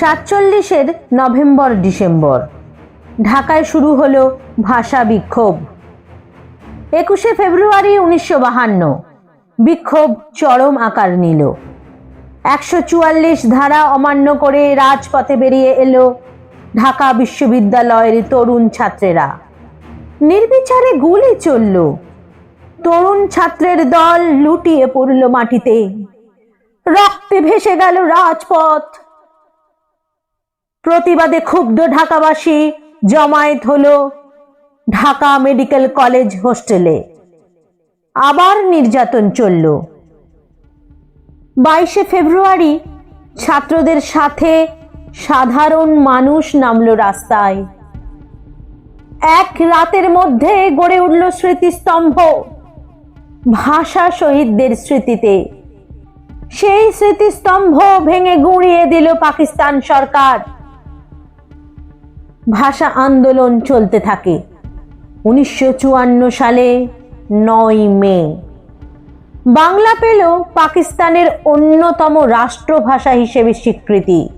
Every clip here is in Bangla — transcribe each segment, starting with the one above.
সাতচল্লিশের নভেম্বর, ডিসেম্বর। ঢাকায় শুরু হলো ভাষা বিক্ষোভ। একুশে ফেব্রুয়ারি উনিশশো বাহান্ন। বিক্ষোভ চরম আকার নিল। একশো চুয়াল্লিশ ধারা অমান্য করে রাজপথে বেরিয়ে এলো ঢাকা বিশ্ববিদ্যালয়ের তরুণ ছাত্রেরা। নির্বিচারে গুলি চলল। তরুণ ছাত্রের দল লুটিয়ে পড়ল মাটিতে। রক্তে ভেসে গেল রাজপথ। প্রতিবাদে ক্ষুব্ধ ঢাকাবাসী জমায়েত হলো ঢাকা মেডিকেল কলেজ হোস্টেলে। আবার নির্যাতন চলল। বাইশে ফেব্রুয়ারি ছাত্রদের সাথে সাধারণ মানুষ নামল রাস্তায়। এক রাতের মধ্যে গড়ে উঠল স্মৃতিস্তম্ভ ভাষা শহীদদের স্মৃতিতে। সেই স্মৃতিস্তম্ভ ভেঙে গুঁড়িয়ে দিল পাকিস্তান সরকার। ভাষা আন্দোলন চলতে থাকে। উনিশশো চুয়ান্ন সালে নয় মে। বাংলা পেল পাকিস্তানের অন্যতম রাষ্ট্রভাষা হিসেবে স্বীকৃতি।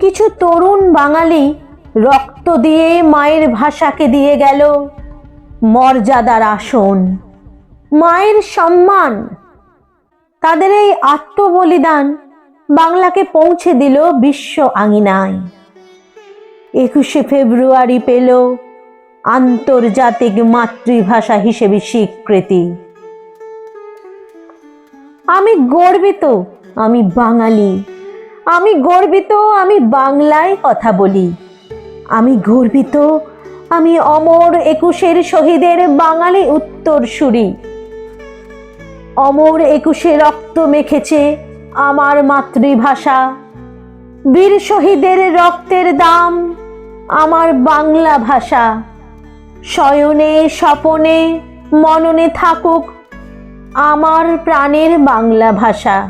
কিছু তরুণ বাঙালি রক্ত দিয়ে মায়ের ভাষাকে দিয়ে গেল। মর্যাদার আসন, মায়ের সম্মান। তাদের এই আত্মবলিদান বাংলাকে পৌঁছে দিল বিশ্ব আঙিনায়। একুশে ফেব্রুয়ারি পেল আন্তর্জাতিক মাতৃভাষা হিসেবে স্বীকৃতি। আমি গর্বিত আমি বাঙালি। আমি গর্বিত আমি বাংলায় কথা বলি। আমি গর্বিত আমি অমর একুশের শহীদের বাঙালি উত্তরসূরি। অমর একুশে রক্ত মেখেছে আমার মাতৃভাষা। বীর শহীদের রক্তের দাম আমার বাংলা ভাষা। শয়নে, স্বপনে, মননে থাকুক আমার প্রাণের বাংলা ভাষা।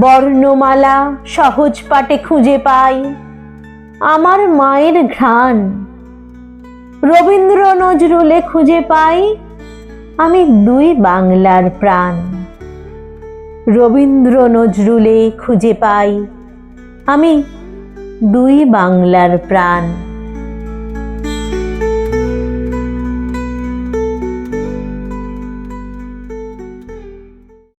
বর্ণমালা সহজ পাটে খুঁজে পাই আমার মায়ের ঘ্রাণ। রবীন্দ্র নজরুলে খুঁজে পাই আমি দুই বাংলার প্রাণ। রবীন্দ্র নজরুলে খুঁজে পাই আমি দুই বাংলার প্রাণ।